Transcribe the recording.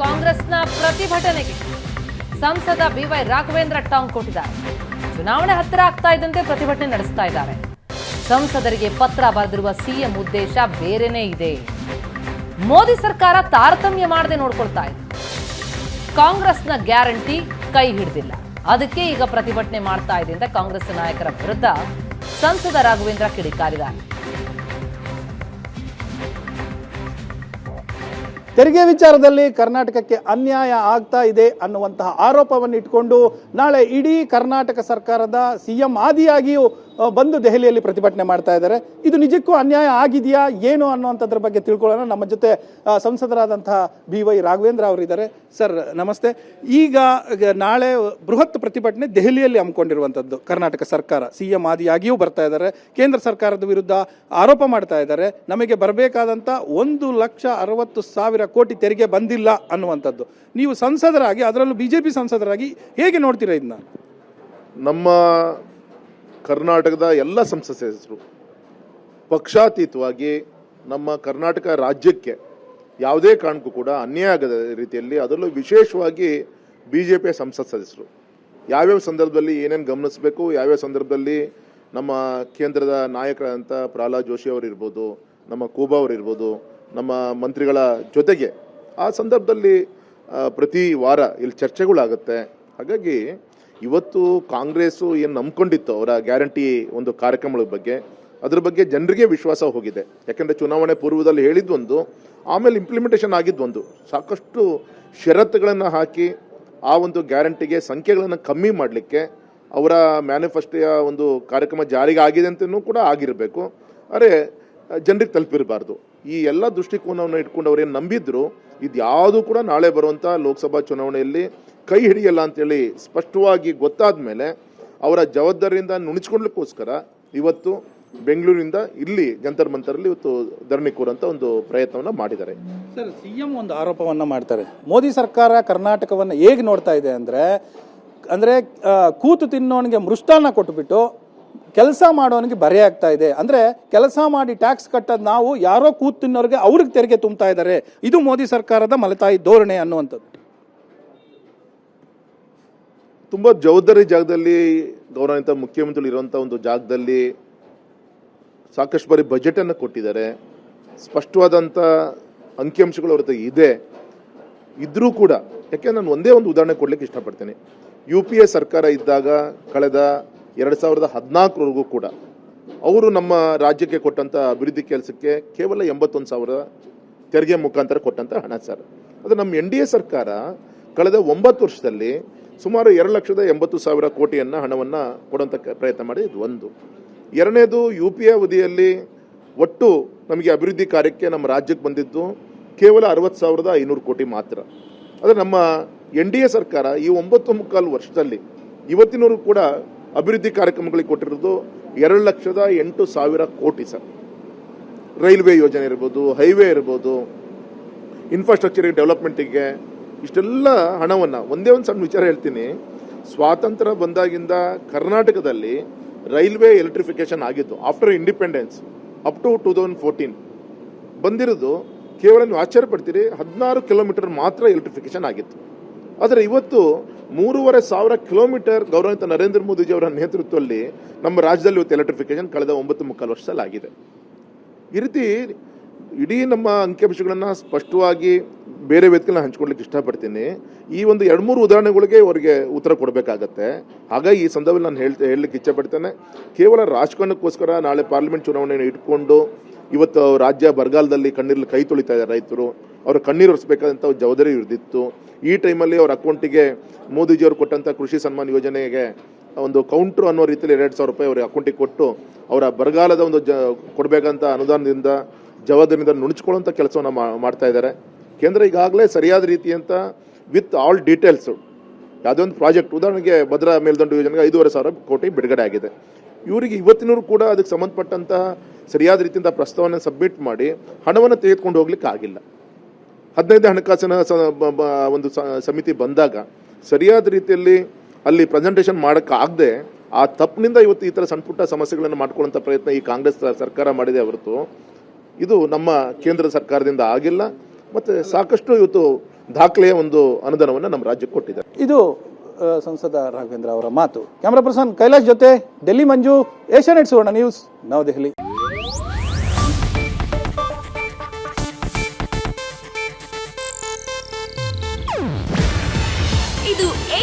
ಕಾಂಗ್ರೆಸ್ನ ಪ್ರತಿಭಟನೆಗೆ ಸಂಸದ ಬಿವೈ ರಾಘವೇಂದ್ರ ಟಾಂಗ್ ಕೊಟ್ಟಿದ್ದಾರೆ. ಚುನಾವಣೆ ಹತ್ತಿರ ಆಗ್ತಾ ಇದ್ದಂತೆ ಪ್ರತಿಭಟನೆ ನಡೆಸ್ತಾ ಇದ್ದಾರೆ. ಸಂಸದರಿಗೆ ಪತ್ರ ಬರೆದಿರುವ ಸಿಎಂ ಉದ್ದೇಶ ಬೇರೆನೇ ಇದೆ. ಮೋದಿ ಸರ್ಕಾರ ತಾರತಮ್ಯ ಮಾಡದೆ ನೋಡ್ಕೊಳ್ತಾ ಇದೆ. ಕಾಂಗ್ರೆಸ್ನ ಗ್ಯಾರಂಟಿ ಕೈ ಹಿಡಿದಿಲ್ಲ. ಅದಕ್ಕೆ ಈಗ ಪ್ರತಿಭಟನೆ ಮಾಡ್ತಾ ಇದೆ ಅಂತ ಕಾಂಗ್ರೆಸ್ ನಾಯಕರ ವಿರುದ್ಧ ಸಂಸದ ರಾಘವೇಂದ್ರ ಕಿಡಿಕಾರಿದ್ದಾರೆ. ತೆರಿಗೆ ವಿಚಾರದಲ್ಲಿ ಕರ್ನಾಟಕಕ್ಕೆ ಅನ್ಯಾಯ ಆಗ್ತಾ ಇದೆ ಅನ್ನುವಂತಹ ಆರೋಪವನ್ನು ಇಟ್ಕೊಂಡು ನಾಳೆ ಇಡೀ ಕರ್ನಾಟಕ ಸರ್ಕಾರದ ಸಿಎಂ ಆದಿಯಾಗಿಯೂ ಬಂದು ದೆಹಲಿಯಲ್ಲಿ ಪ್ರತಿಭಟನೆ ಮಾಡ್ತಾ ಇದ್ದಾರೆ. ಇದು ನಿಜಕ್ಕೂ ಅನ್ಯಾಯ ಆಗಿದೆಯಾ, ಏನು ಅನ್ನುವಂಥದ್ರ ಬಗ್ಗೆ ತಿಳ್ಕೊಳ್ಳೋಣ. ನಮ್ಮ ಜೊತೆ ಸಂಸದರಾದಂತಹ ಬಿ ವೈ ರಾಘವೇಂದ್ರ ಅವರಿದ್ದಾರೆ. ಸರ್, ನಮಸ್ತೆ. ಈಗ ನಾಳೆ ಬೃಹತ್ ಪ್ರತಿಭಟನೆ ದೆಹಲಿಯಲ್ಲಿ ಹಮ್ಮಿಕೊಂಡಿರುವಂಥದ್ದು, ಕರ್ನಾಟಕ ಸರ್ಕಾರ. ಸಿ ಎಂ ಆದಿಯಾಗಿಯೂ ಬರ್ತಾ ಇದ್ದಾರೆ. ಕೇಂದ್ರ ಸರ್ಕಾರದ ವಿರುದ್ಧ ಆರೋಪ ಮಾಡ್ತಾ ಇದ್ದಾರೆ. ನಮಗೆ ಬರಬೇಕಾದಂಥ ಒಂದು ಲಕ್ಷ ಅರವತ್ತು ಸಾವಿರ ಕೋಟಿ ತೆರಿಗೆ ಬಂದಿಲ್ಲ ಅನ್ನುವಂಥದ್ದು. ನೀವು ಸಂಸದರಾಗಿ, ಅದರಲ್ಲೂ ಬಿಜೆಪಿ ಸಂಸದರಾಗಿ ಹೇಗೆ ನೋಡ್ತೀರಾ ಇದನ್ನ? ನಮ್ಮ ಕರ್ನಾಟಕದ ಎಲ್ಲ ಸದಸ್ಯರು ಪಕ್ಷಾತೀತವಾಗಿ ನಮ್ಮ ಕರ್ನಾಟಕ ರಾಜ್ಯಕ್ಕೆ ಯಾವುದೇ ಕಾರಣಕ್ಕೂ ಕೂಡ ಅನ್ಯಾಯ ಆಗದ ರೀತಿಯಲ್ಲಿ ಅದರಲ್ಲೂ ವಿಶೇಷವಾಗಿ ಬಿ ಜೆ ಪಿಯ ಸಂಸತ್ ಸದಸ್ಯರು. ಯಾವ್ಯಾವ ಸಂದರ್ಭದಲ್ಲಿ ಏನೇನು ಗಮನಿಸಬೇಕು, ಯಾವ್ಯಾವ ಸಂದರ್ಭದಲ್ಲಿ ನಮ್ಮ ಕೇಂದ್ರದ ನಾಯಕರಾದಂಥ ಪ್ರಹ್ಲಾದ್ ಜೋಶಿ ಅವರಿರ್ಬೋದು, ನಮ್ಮ ಕೂಬಾ ಅವರಿರ್ಬೋದು, ನಮ್ಮ ಮಂತ್ರಿಗಳ ಜೊತೆಗೆ ಆ ಸಂದರ್ಭದಲ್ಲಿ ಪ್ರತಿ ವಾರ ಇಲ್ಲಿ ಚರ್ಚೆಗಳಾಗುತ್ತೆ. ಹಾಗಾಗಿ ಇವತ್ತು ಕಾಂಗ್ರೆಸ್ಸು ಏನು ನಂಬ್ಕೊಂಡಿತ್ತು ಅವರ ಗ್ಯಾರಂಟಿ ಒಂದು ಕಾರ್ಯಕ್ರಮಗಳ ಬಗ್ಗೆ, ಅದ್ರ ಬಗ್ಗೆ ಜನರಿಗೆ ವಿಶ್ವಾಸ ಹೋಗಿದೆ. ಯಾಕಂದರೆ ಚುನಾವಣೆ ಪೂರ್ವದಲ್ಲಿ ಹೇಳಿದ್ದೊಂದು ಆಮೇಲೆ ಇಂಪ್ಲಿಮೆಂಟೇಷನ್ ಆಗಿದ್ದೊಂದು ಸಾಕಷ್ಟು ಷರತ್ತುಗಳನ್ನು ಹಾಕಿ ಆ ಒಂದು ಗ್ಯಾರಂಟಿಗೆ ಸಂಖ್ಯೆಗಳನ್ನು ಕಮ್ಮಿ ಮಾಡಲಿಕ್ಕೆ ಅವರ ಮ್ಯಾನಿಫೆಸ್ಟೋಯ ಒಂದು ಕಾರ್ಯಕ್ರಮ ಜಾರಿಗೆ ಆಗಿದೆ ಅಂತಲೂ ಕೂಡ ಆಗಿರಬೇಕು. ಅರೆ ಜನರಿಗೆ ತಲುಪಿರಬಾರ್ದು. ಈ ಎಲ್ಲ ದೃಷ್ಟಿಕೋನವನ್ನು ಇಟ್ಕೊಂಡು ಅವ್ರೇನು ನಂಬಿದ್ರು, ಇದು ಯಾವುದು ಕೂಡ ನಾಳೆ ಬರುವಂಥ ಲೋಕಸಭಾ ಚುನಾವಣೆಯಲ್ಲಿ ಕೈ ಹಿಡಿಯಲ್ಲ ಅಂತೇಳಿ ಸ್ಪಷ್ಟವಾಗಿ ಗೊತ್ತಾದ ಮೇಲೆ ಅವರ ಜವಾಬ್ದಾರಿಯಿಂದ ನುಣಿಸ್ಕೊಳ್ಲಿಕ್ಕೋಸ್ಕರ ಇವತ್ತು ಬೆಂಗಳೂರಿಂದ ಇಲ್ಲಿ ಜಂತರ್ ಮಂತರಲ್ಲಿ ಇವತ್ತು ಧರಣಿ ಕೂರಂತ ಒಂದು ಪ್ರಯತ್ನವನ್ನು ಮಾಡಿದ್ದಾರೆ. ಸರ್, ಸಿಎಂ ಒಂದು ಆರೋಪವನ್ನು ಮಾಡ್ತಾರೆ. ಮೋದಿ ಸರ್ಕಾರ ಕರ್ನಾಟಕವನ್ನು ಹೇಗೆ ನೋಡ್ತಾ ಇದೆ ಅಂದರೆ ಅಂದರೆ ಕೂತು ತಿನ್ನೋನಿಗೆ ಮೃಷ್ಟಾನ್ನ ಕೊಟ್ಬಿಟ್ಟು ಕೆಲಸ ಮಾಡೋನಿಗೆ ಬರೆ ಆಗ್ತಾ ಇದೆ. ಅಂದ್ರೆ ಕೆಲಸ ಮಾಡಿ ಟ್ಯಾಕ್ಸ್ ಕಟ್ಟೋದು ನಾವು ಯಾರೋ ಕೂತ್ ತಿನ್ನೋರಿಗೆ ಅವ್ರಿಗೆ ತೆರಿಗೆ ತುಂಬ್ತಾ ಇದ್ದಾರೆ. ಇದು ಮೋದಿ ಸರ್ಕಾರದ ಮಲತಾಯಿ ಧೋರಣೆ ಅನ್ನುವಂಥದ್ದು. ತುಂಬ ಜವಾಬ್ದಾರಿ ಜಾಗದಲ್ಲಿ ಗೌರವಾನ್ವಿತ ಮುಖ್ಯಮಂತ್ರಿಗಳು ಇರುವಂಥ ಒಂದು ಜಾಗದಲ್ಲಿ ಸಾಕಷ್ಟು ಬಾರಿ ಬಜೆಟನ್ನು ಕೊಟ್ಟಿದ್ದಾರೆ. ಸ್ಪಷ್ಟವಾದಂಥ ಅಂಕಿಅಂಶಗಳು ಅವ್ರ ಇದೆ. ಇದ್ರೂ ಕೂಡ, ಯಾಕೆ, ನಾನು ಒಂದೇ ಒಂದು ಉದಾಹರಣೆ ಕೊಡ್ಲಿಕ್ಕೆ ಇಷ್ಟಪಡ್ತೇನೆ. ಯು ಪಿ ಎ ಸರ್ಕಾರ ಇದ್ದಾಗ ಕಳೆದ ಎರಡು ಸಾವಿರದ ಹದಿನಾಲ್ಕರವರೆಗೂ ಕೂಡ ಅವರು ನಮ್ಮ ರಾಜ್ಯಕ್ಕೆ ಕೊಟ್ಟಂಥ ಅಭಿವೃದ್ಧಿ ಕೆಲಸಕ್ಕೆ ಕೇವಲ ಎಂಬತ್ತೊಂದು ಸಾವಿರ ತೆರಿಗೆ ಮುಖಾಂತರ ಕೊಟ್ಟಂಥ ಹಣ ಸರ್. ಅದು ನಮ್ಮ ಎನ್ ಡಿ ಎ ಸರ್ಕಾರ ಕಳೆದ ಒಂಬತ್ತು ವರ್ಷದಲ್ಲಿ ಸುಮಾರು ಎರಡು ಲಕ್ಷದ ಎಂಬತ್ತು ಸಾವಿರ ಕೋಟಿಯನ್ನು ಹಣವನ್ನು ಕೊಡುವಂಥ ಕ- ಪ್ರಯತ್ನ ಮಾಡಿ ಇದು ಒಂದು. ಎರಡನೇದು ಯು ಪಿ ಎ ಅವಧಿಯಲ್ಲಿ ಒಟ್ಟು ನಮಗೆ ಅಭಿವೃದ್ಧಿ ಕಾರ್ಯಕ್ಕೆ ನಮ್ಮ ರಾಜ್ಯಕ್ಕೆ ಬಂದಿದ್ದು ಕೇವಲ ಅರವತ್ತು ಸಾವಿರದ ಐನೂರು ಕೋಟಿ ಮಾತ್ರ. ಆದರೆ ನಮ್ಮ ಎನ್ ಡಿ ಎ ಸರ್ಕಾರ ಈ ಒಂಬತ್ತು ಮುಕ್ಕಾಲು ವರ್ಷದಲ್ಲಿ ಇವತ್ತಿನವರು ಕೂಡ ಅಭಿವೃದ್ಧಿ ಕಾರ್ಯಕ್ರಮಗಳಿಗೆ ಕೊಟ್ಟಿರೋದು ಎರಡು ಲಕ್ಷದ ಎಂಟು ಸಾವಿರ ಕೋಟಿ ಸರ್. ರೈಲ್ವೆ ಯೋಜನೆ ಇರ್ಬೋದು, ಹೈವೇ ಇರ್ಬೋದು ಇನ್ಫ್ರಾಸ್ಟ್ರಕ್ಚರ್ ಡೆವಲಪ್ಮೆಂಟಿಗೆ ಇಷ್ಟೆಲ್ಲ ಹಣವನ್ನು, ಒಂದೇ ಒಂದು ಸಣ್ಣ ವಿಚಾರ ಹೇಳ್ತೀನಿ. ಸ್ವಾತಂತ್ರ್ಯ ಬಂದಾಗಿಂದ ಕರ್ನಾಟಕದಲ್ಲಿ ರೈಲ್ವೆ ಎಲೆಕ್ಟ್ರಿಫಿಕೇಶನ್ ಆಗಿತ್ತು after independence up to two thousand fourteen ಬಂದಿರೋದು ಕೇವಲ ನೀವು ಆಶ್ಚರ್ಯ ಪಡ್ತೀರಿ ಹದಿನಾರು ಕಿಲೋಮೀಟರ್ ಮಾತ್ರ ಎಲೆಕ್ಟ್ರಿಫಿಕೇಶನ್ ಆಗಿತ್ತು. ಆದರೆ ಇವತ್ತು ಮೂರುವರೆ ಸಾವಿರ ಕಿಲೋಮೀಟರ್ ಗೌರವಿತ ನರೇಂದ್ರ ಮೋದಿಜಿ ಅವರ ನೇತೃತ್ವದಲ್ಲಿ ನಮ್ಮ ರಾಜ್ಯದಲ್ಲಿ ಇವತ್ತು ಎಲೆಕ್ಟ್ರಿಫಿಕೇಶನ್ ಕಳೆದ ಒಂಬತ್ತು ಮುಕ್ಕಾಲು ವರ್ಷದಲ್ಲಿ ಆಗಿದೆ. ಈ ರೀತಿ ಇಡೀ ನಮ್ಮ ಅಂಕಿಅಂಶಗಳನ್ನು ಸ್ಪಷ್ಟವಾಗಿ ಬೇರೆ ವೇದಿಕೆಗಳನ್ನ ಹಂಚ್ಕೊಳ್ಲಿಕ್ಕೆ ಇಷ್ಟಪಡ್ತೀನಿ. ಈ ಒಂದು ಎರಡು ಮೂರು ಉದಾಹರಣೆಗಳಿಗೆ ಅವರಿಗೆ ಉತ್ತರ ಕೊಡಬೇಕಾಗತ್ತೆ. ಹಾಗಾಗಿ ಈ ಸಂದರ್ಭದಲ್ಲಿ ನಾನು ಹೇಳ್ತಾ ಹೇಳಲಿಕ್ಕೆ ಇಚ್ಛಪಡ್ತೇನೆ. ಕೇವಲ ರಾಜಕಾರಣಕ್ಕೋಸ್ಕರ ನಾಳೆ ಪಾರ್ಲಿಮೆಂಟ್ ಚುನಾವಣೆಯನ್ನು ಇಟ್ಕೊಂಡು ಇವತ್ತು ರಾಜ್ಯ ಬರಗಾಲದಲ್ಲಿ ಕಣ್ಣೀರಲ್ಲಿ ಕೈ ತೊಳಿತಾ ಇದ್ದಾರೆ ರೈತರು. ಅವರ ಕಣ್ಣೀರು ಒರೆಸಬೇಕಾದಂಥ ಜವಾಬ್ದಾರಿ ಇರ್ದಿತ್ತು ಈ ಟೈಮಲ್ಲಿ ಅವ್ರ ಅಕೌಂಟಿಗೆ ಮೋದಿಜಿಯವರು ಕೊಟ್ಟಂಥ ಕೃಷಿ ಸನ್ಮಾನ್ ಯೋಜನೆಗೆ ಒಂದು ಕೌಂಟ್ರು ಅನ್ನೋ ರೀತಿಯಲ್ಲಿ ಎರಡು ಸಾವಿರ ರೂಪಾಯಿ ಅವರ ಅಕೌಂಟಿಗೆ ಕೊಟ್ಟು ಅವರ ಬರಗಾಲದ ಒಂದು ಜ, ಕೊಡಬೇಕಂತ ಅನುದಾನದಿಂದ ಜವಾಬ್ದಾರಿಯಿಂದ ನುಣುಚ್ಕೊಳ್ಳೋಂಥ ಕೆಲಸವನ್ನು ಮಾಡ್ತಾ ಇದ್ದಾರೆ. ಕೇಂದ್ರ ಈಗಾಗಲೇ ಸರಿಯಾದ ರೀತಿಯಂತ ವಿತ್ ಆಲ್ ಡೀಟೇಲ್ಸು ಯಾವುದೇ ಒಂದು ಪ್ರಾಜೆಕ್ಟ್ ಉದಾಹರಣೆಗೆ ಭದ್ರಾ ಮೇಲ್ದಂಡು ಯೋಜನೆಗೆ ಐದೂವರೆ ಸಾವಿರ ಕೋಟಿ ಬಿಡುಗಡೆ ಆಗಿದೆ. ಇವರಿಗೆ ಇವತ್ತಿನವರು ಕೂಡ ಅದಕ್ಕೆ ಸಂಬಂಧಪಟ್ಟಂತಹ ಸರಿಯಾದ ರೀತಿಯಿಂದ ಪ್ರಸ್ತಾವನೆ ಸಬ್ಮಿಟ್ ಮಾಡಿ ಹಣವನ್ನು ತೆಗೆದುಕೊಂಡು ಹೋಗ್ಲಿಕ್ಕೆ ಆಗಿಲ್ಲ. ಹದಿನೈದು ಹಣಕಾಸಿನ ಒಂದು ಸಮಿತಿ ಬಂದಾಗ ಸರಿಯಾದ ರೀತಿಯಲ್ಲಿ ಅಲ್ಲಿ ಪ್ರೆಸೆಂಟೇಷನ್ ಮಾಡೋಕ್ಕಾಗದೆ ಆ ತಪ್ಪಿನಿಂದ ಇವತ್ತು ಈ ಥರ ಸಣ್ಣ ಪುಟ್ಟ ಸಮಸ್ಯೆಗಳನ್ನು ಮಾಡ್ಕೊಳ್ಳುವಂಥ ಪ್ರಯತ್ನ ಈ ಕಾಂಗ್ರೆಸ್ ಸರ್ಕಾರ ಮಾಡಿದೆ ಹೊರತು ಇದು ನಮ್ಮ ಕೇಂದ್ರ ಸರ್ಕಾರದಿಂದ ಆಗಿಲ್ಲ. ಮತ್ತು ಸಾಕಷ್ಟು ಇವತ್ತು ದಾಖಲೆಯ ಒಂದು ಅನುದಾನವನ್ನು ನಮ್ಮ ರಾಜ್ಯಕ್ಕೆ ಕೊಟ್ಟಿದೆ. ಇದು ಸಂಸದ ರಾಘವೇಂದ್ರ ಅವರ ಮಾತು. ಕ್ಯಾಮ್ರಾ ಪರ್ಸನ್ ಕೈಲಾಶ್ ಜೊತೆ, Delhi Manju Asianet Suvarna news, Navadehali.